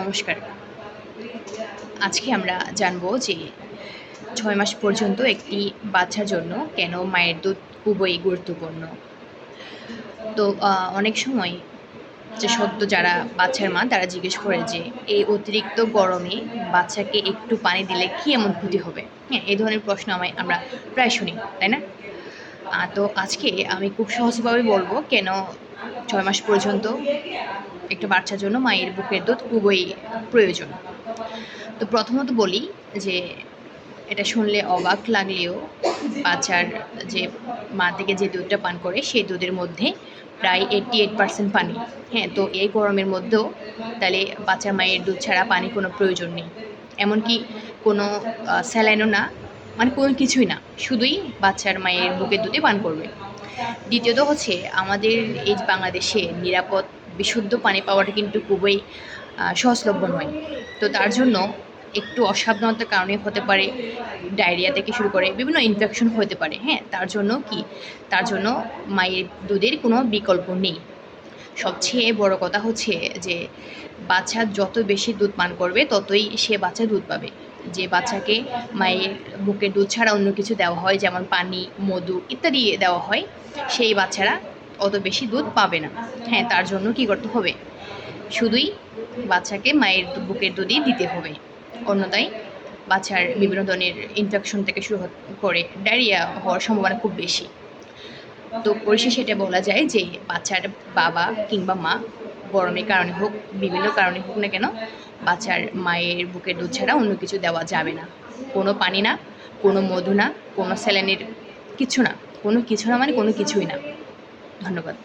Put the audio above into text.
নমস্কার। আজকে আমরা জানব যে ছয় মাস পর্যন্ত একটি বাচ্চার জন্য কেন মায়ের দুধ খুবই গুরুত্বপূর্ণ। তো অনেক সময় যে সদ্য যারা বাচ্চার মা, তারা জিজ্ঞেস করে যে, এই অতিরিক্ত গরমে বাচ্চাকে একটু পানি দিলে কি এমন ক্ষতি হবে? হ্যাঁ এই ধরনের প্রশ্ন আমায়, আমরা প্রায় শুনি, তাই না? তো আজকে আমি খুব সহজভাবে বলব কেন ছয় মাস পর্যন্ত একটা বাচ্চার জন্য মায়ের বুকের দুধ খুবই প্রয়োজন। তো প্রথমত বলি যে, এটা শুনলে অবাক লাগলেও বাচ্চার যে মা থেকে যে দুধটা পান করে, সেই দুধের মধ্যে প্রায় এইটটি এইট পার্সেন্ট পানি। হ্যাঁ তো এই গরমের মধ্যেও তাহলে বাচ্চার মায়ের দুধ ছাড়া পানি কোনো প্রয়োজন নেই। এমনকি কোনো স্যালাইনও না মানে কোনো কিছুই না, শুধুই বাচ্চার মায়ের বুকের দুধে পান করবে। দ্বিতীয়ত হচ্ছে আমাদের এই বাংলাদেশে নিরাপদ বিশুদ্ধ পানি পাওয়াটা কিন্তু খুবই সহজলভ্য নয়। তো তার জন্য একটু অসাবধানতার কারণে হতে পারে ডায়রিয়া থেকে শুরু করে বিভিন্ন ইনফেকশন হতে পারে হ্যাঁ? তার জন্য কি? তার জন্য মায়ের দুধের কোনো বিকল্প নেই। সবচেয়ে বড় কথা হচ্ছে যে, বাচ্চা যত বেশি দুধ পান করবে, ততই সে বাচ্চা দুধ পাবে। যে বাচ্চাকে মায়ের বুকের দুধ ছাড়া অন্য কিছু দেওয়া হয়, যেমন পানি, মধু ইত্যাদি দেওয়া হয়, সেই বাচ্চারা অত বেশি দুধ পাবে না। হ্যাঁ তার জন্য কি করতে হবে? শুধুই বাচ্চাকে মায়ের বুকের দুধই দিতে হবে। অন্যথায় বাচ্চার বিভিন্ন ধরনের ইনফেকশন থেকে শুরু করে ডায়রিয়া হওয়ার সম্ভাবনা খুব বেশি। তো পরিশেষে এটা বলা যায় যে বাচ্চার বাবা কিংবা মা গরমের কারণে হোক, বিভিন্ন কারণে হোক না কেন, বাচ্চার মায়ের বুকের দুধ ছাড়া অন্য কিছু দেওয়া যাবে না। কোনো পানি না, কোনো মধু না, কোনো স্যালাইনের কিছু না, কোনো কিছু না মানে কোনো কিছুই না। ধন্যবাদ।